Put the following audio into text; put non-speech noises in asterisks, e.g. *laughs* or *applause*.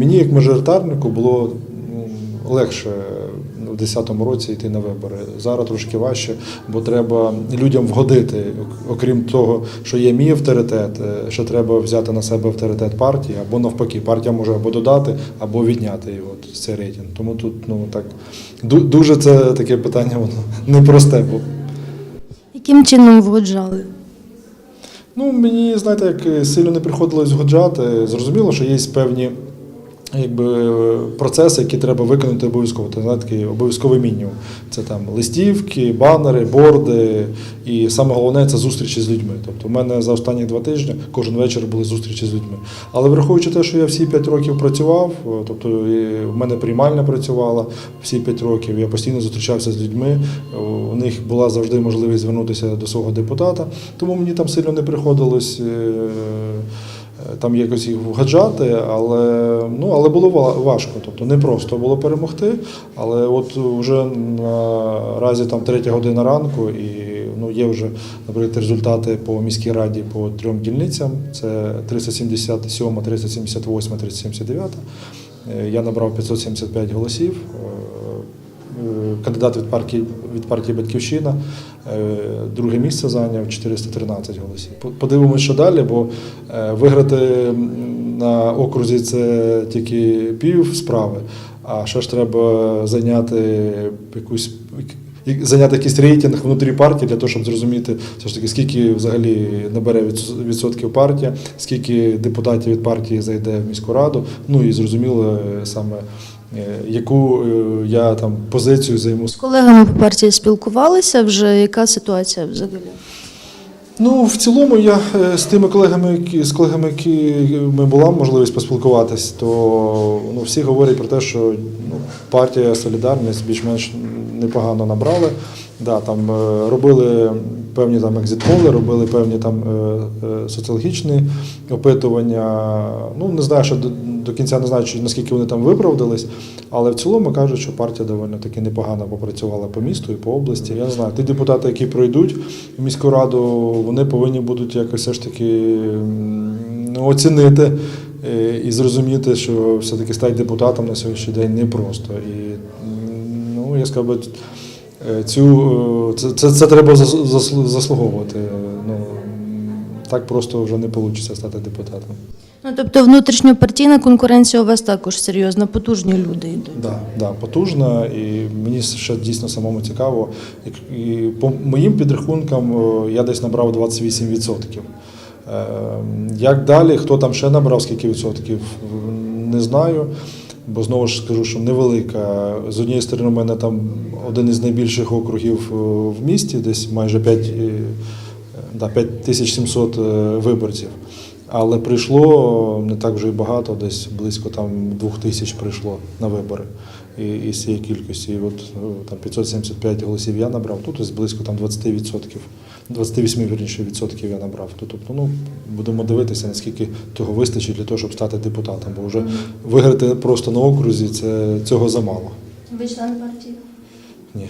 мені, як мажоритарнику, було ну, легше в 2010 році йти на вибори. Зараз трошки важче, бо треба людям вгодити. Окрім того, що є мій авторитет, е, ще треба взяти на себе авторитет партії, або навпаки, партія може або додати, або відняти його цей рейтинг. Тому тут ну так дуже це таке питання, воно *laughs* непросте. Бо Яким чином вгоджали? Ну, мені, знаєте, як сильно не приходилось згоджати. Зрозуміло, що є певні якби, процеси, які треба виконати обов'язково. Такий обов'язковий мінімум. Це там листівки, банери, борди. І саме головне це зустрічі з людьми. Тобто, у мене за останні два тижні кожен вечір були зустрічі з людьми. Але враховуючи те, що я всі п'ять років працював, тобто в мене приймальня працювала всі п'ять років, я постійно зустрічався з людьми. У них була завжди можливість звернутися до свого депутата, тому мені там сильно не приходилось. Е, Там якось їх вгаджати, але ну але було важко. Тобто не просто було перемогти. Але от вже наразі там третя година ранку, і ну є вже наприклад результати по міській раді по трьом дільницям. Це 377, 378, 379. Е, Я набрав 575 голосів. Е, Кандидат від партії від партії Батьківщина е, друге місце зайняв 413 голосів. Подивимося, що далі, бо е, виграти на окрузі це тільки пів справи, а ще ж треба зайняти якусь зайняти якийсь рейтинг внутрі партії для того, щоб зрозуміти все ж таки, скільки взагалі набере відсотків партія, скільки депутатів від партії зайде в міську раду. Ну і зрозуміло саме яку е, я там позицію займу. З колегами по партії спілкувалися вже. Яка ситуація взагалі? Ну, в цілому, я е, з тими колегами, які з колегами, які ми була можливість поспілкуватись, то ну, всі говорять про те, що ну, партія Солідарність більш-менш непогано набрали. Да, там е, робили певні там екзитполи, робили певні там е, е, соціологічні опитування. Ну, не знаю, що до, кінця не знаю, наскільки вони там виправдались, але в цілому кажуть, що партія доволі таки непогано попрацювала по місту і по області. Я не знаю, ті депутати, які пройдуть в міську раду, вони повинні будуть якось все ж таки ну, оцінити е, і зрозуміти, що все-таки стати депутатом на сьогоднішній день непросто. І ну, я сказав цю, е, це, це, це треба зас- заслуговувати. Ну, так просто вже не вийде стати депутатом. Ну тобто внутрішньопартійна конкуренція у вас також серйозна, потужні люди йдуть. Да, да, потужна, і мені ще дійсно самому цікаво. І, і по моїм підрахункам я десь набрав 28%. Е, Як далі, хто там ще набрав, скільки відсотків, не знаю. Бо знову ж скажу, що невелика. З однієї сторони, у мене там один із найбільших округів в місті, десь майже 5, е, да, 5700 е, виборців. Але прийшло не так вже і багато, десь близько там двох тисяч прийшло на вибори і, і з цієї кількості. І от там 575 голосів я набрав, тут тобто, близько там 20%, 28 вірніше, відсотків я набрав. Тобто, ну будемо дивитися, наскільки того вистачить для того, щоб стати депутатом. Бо вже виграти просто на окрузі це цього замало. Ви член партії? Ні.